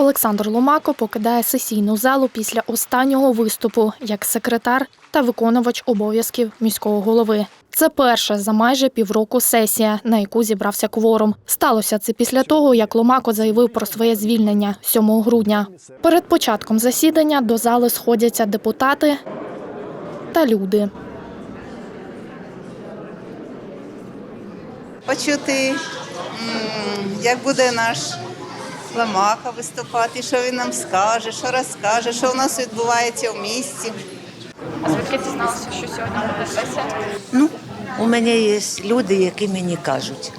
Олександр Ломако покидає сесійну залу після останнього виступу як секретар та виконувач обов'язків міського голови. Це перша за майже півроку сесія, на яку зібрався кворум. Сталося це після того, як Ломако заявив про своє звільнення 7 грудня. Перед початком засідання до зали сходяться депутати та люди. почути, як буде наш Ламаха виступати, що він нам скаже, що розкаже, що у нас відбувається в місті. А звідки дізналися, що сьогодні буде сесія? Ну, у мене є люди, які мені кажуть.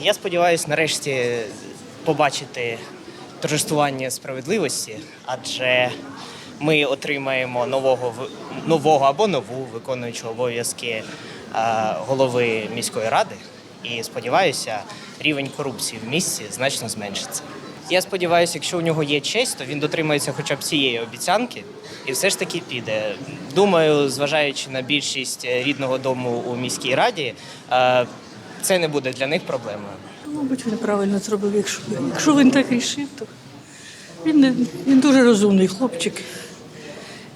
Я сподіваюся нарешті побачити торжествування справедливості, адже ми отримаємо нового нового або нову виконуючу обов'язки е, голови міської ради. І сподіваюся, рівень корупції в місті значно зменшиться. Я сподіваюся, якщо у нього є честь, то він дотримається хоча б цієї обіцянки і все ж таки піде. Думаю, зважаючи на більшість е, рідного дому у міській раді, е, це не буде для них проблемою. Мабуть, він правильно зробив. Якщо, якщо він так рішив, то він, не- він дуже розумний хлопчик.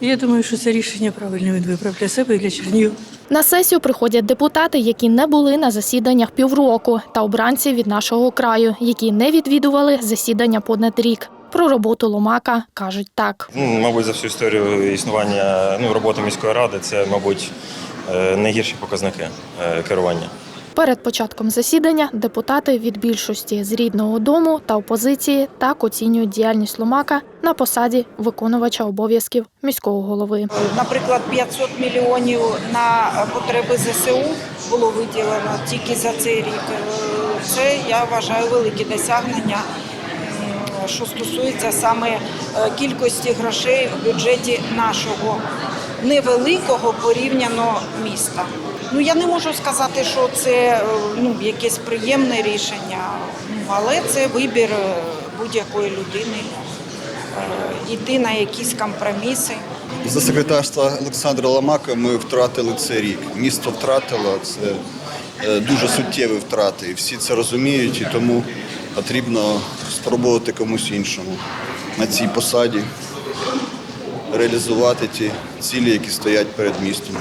Я думаю, що це рішення правильне він вибрав для себе і для Чернігів. На сесію приходять депутати, які не були на засіданнях півроку, та обранці від нашого краю, які не відвідували засідання понад рік. Про роботу Ломака кажуть так. Ну, мабуть, за всю історію існування ну, роботи міської ради це, мабуть, е, найгірші показники е, керування. Перед початком засідання депутати від більшості з рідного дому та опозиції так оцінюють діяльність Ломака на посаді виконувача обов'язків міського голови. Наприклад, 500 мільйонів на потреби ЗСУ було виділено тільки за цей рік. Е, Це я вважаю велике досягнення, що стосується саме е, кількості грошей в бюджеті нашого невеликого порівняно міста. Ну я не можу сказати, що це е, ну якесь приємне рішення, ну, але це вибір е, будь-якої людини. е, Йти на якісь компроміси. За секретарства Олександра Ламака ми втратили цей рік. Місто втратило це дуже суттєві втрати. І всі це розуміють, і тому потрібно спробувати комусь іншому на цій посаді реалізувати ті цілі, які стоять перед містом.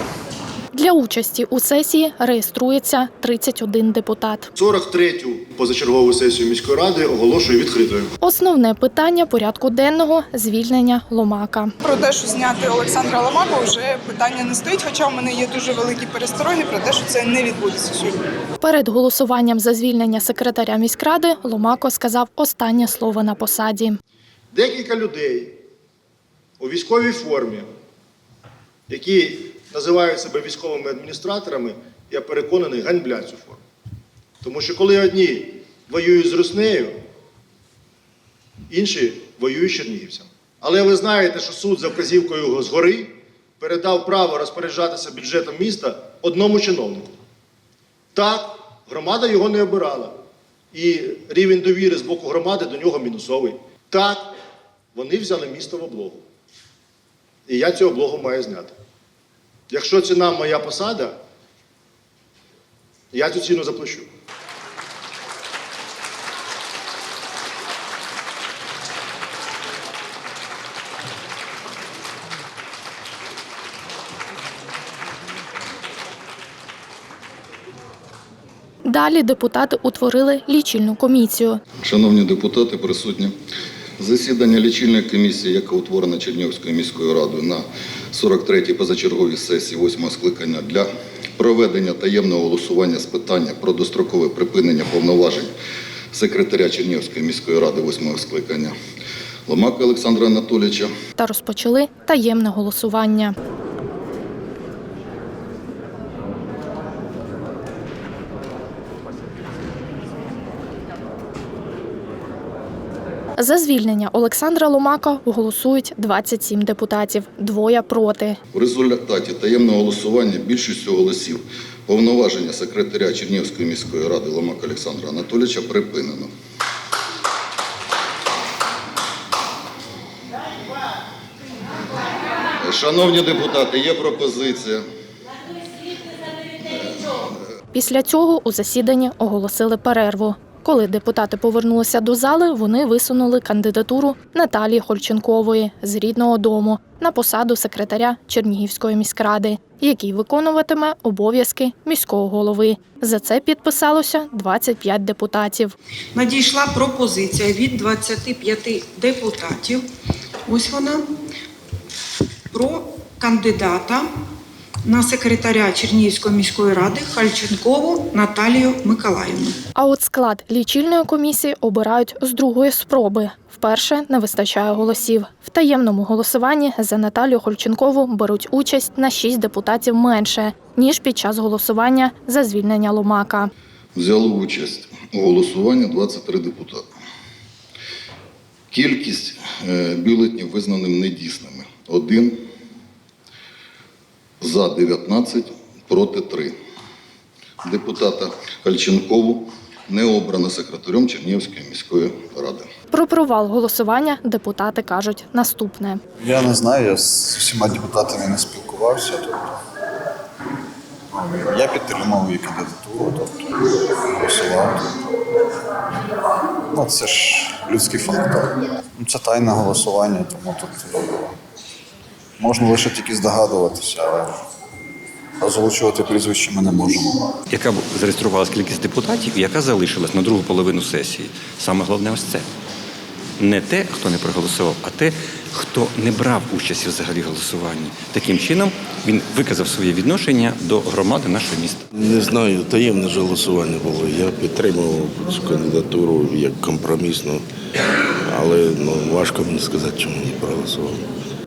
Для участі у сесії реєструється 31 депутат. 43-ю позачергову сесію міської ради оголошую відкритою. Основне питання порядку денного звільнення Ломака. Про те, що зняти Олександра Ламака, вже питання не стоїть, хоча в мене є дуже великі перестороги про те, що це не відбудеться сьогодні. Перед голосуванням за звільнення секретаря міськради Ломако сказав останнє слово на посаді. Декілька людей у військовій формі, які називають себе військовими адміністраторами, я переконаний, ганьблять цю форму. Тому що коли одні воюють з Руснею, інші воюють з чернігівцями. Але ви знаєте, що суд за вказівкою згори передав право розпоряджатися бюджетом міста одному чиновнику. Так, громада його не обирала. І рівень довіри з боку громади до нього мінусовий. Так, вони взяли місто в облогу. І я цю облогу маю зняти. Якщо ціна моя посада, я цю ціну заплачу. Далі депутати утворили лічильну комісію. Шановні депутати, присутні. Засідання лічильної комісії, яка утворена Чернігівською міською радою на 43-й позачерговій сесії 8 скликання для проведення таємного голосування з питання про дострокове припинення повноважень секретаря Чернігівської міської ради 8 скликання Ломака Олександра Анатолійовича та розпочали таємне голосування. За звільнення Олександра Ломака голосують 27 депутатів, двоє проти. В результаті таємного голосування більшістю голосів повноваження секретаря Чернігівської міської ради Ломака Олександра Анатолійовича припинено. Шановні депутати, є пропозиція. Після цього у засіданні оголосили перерву. Коли депутати повернулися до зали, вони висунули кандидатуру Наталії Хольченкової з рідного дому на посаду секретаря Чернігівської міськради, який виконуватиме обов'язки міського голови. За це підписалося 25 депутатів. Надійшла пропозиція від 25 депутатів. Ось вона про кандидата на секретаря Чернігівської міської ради Хальченкову Наталію Миколаївну. А от склад лічильної комісії обирають з другої спроби. Вперше не вистачає голосів. В таємному голосуванні за Наталію Хольченкову беруть участь на 6 депутатів менше, ніж під час голосування за звільнення Ломака. Взяло участь у голосуванні 23 депутати. Кількість е, бюлетнів визнаним недійсними. Один за 19, проти 3. Депутата Кальченкову не обрано секретарем Чернігівської міської ради. Про провал голосування депутати кажуть наступне. Я не знаю, я з всіма депутатами не спілкувався. Тобто, ну, я підтримав її кандидатуру, тобто голосував. Ну, це ж людський фактор. Ну, Це тайне голосування, тому тут можна лише тільки здогадуватися, але озвучувати прізвище ми не можемо. яка б зареєструвалась кількість депутатів, і яка залишилась на другу половину сесії. Саме головне ось це. Не те, хто не проголосував, а те, хто не брав участі взагалі в голосуванні. Таким чином він виказав своє відношення до громади нашого міста. Не знаю, таємне ж голосування було. Я підтримував цю кандидатуру як компромісну, але ну, важко мені сказати, чому не проголосував.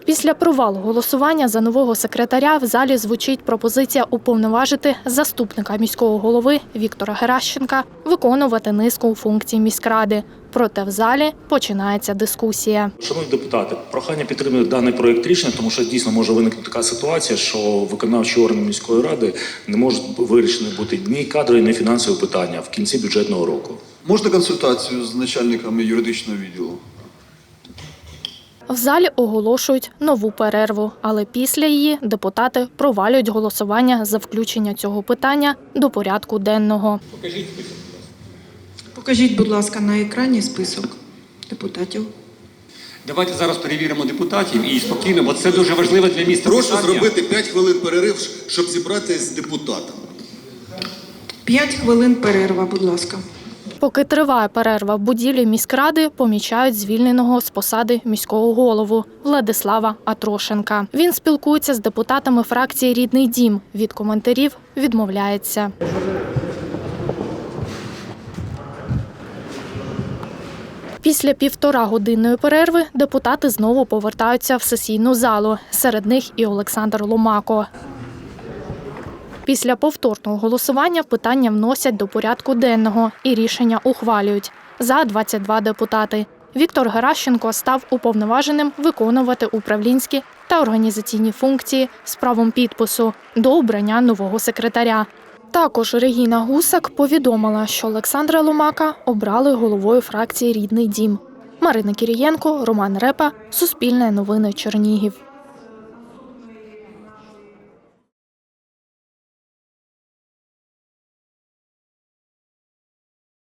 Після провалу голосування за нового секретаря в залі звучить пропозиція уповноважити заступника міського голови Віктора Геращенка виконувати низку функцій міськради. Проте в залі починається дискусія. Шановні депутати, прохання підтримати даний проект рішення, тому що дійсно може виникнути така ситуація, що виконавчі органи міської ради не можуть вирішені бути ні кадрові, ні фінансові питання в кінці бюджетного року. Можна консультацію з начальниками юридичного відділу? В залі оголошують нову перерву, але після її депутати провалюють голосування за включення цього питання до порядку денного. Покажіть, будь ласка, на екрані список депутатів. Давайте зараз перевіримо депутатів і спокійно, бо це дуже важливо для міста. Прошу питання. зробити 5 хвилин перерив, щоб зібратися з депутатами. П'ять хвилин перерва, будь ласка. Поки триває перерва в будівлі міськради, помічають звільненого з посади міського голову Владислава Атрошенка. Він спілкується з депутатами фракції Рідний дім. Від коментарів відмовляється. Після півтора годинної перерви депутати знову повертаються в сесійну залу. Серед них і Олександр Ломако. Після повторного голосування питання вносять до порядку денного і рішення ухвалюють. За 22 депутати. Віктор Геращенко став уповноваженим виконувати управлінські та організаційні функції з правом підпису до обрання нового секретаря. Також Регіна Гусак повідомила, що Олександра Ломака обрали головою фракції Рідний дім. Марина Кірієнко, Роман Репа, Суспільне новини Чернігів.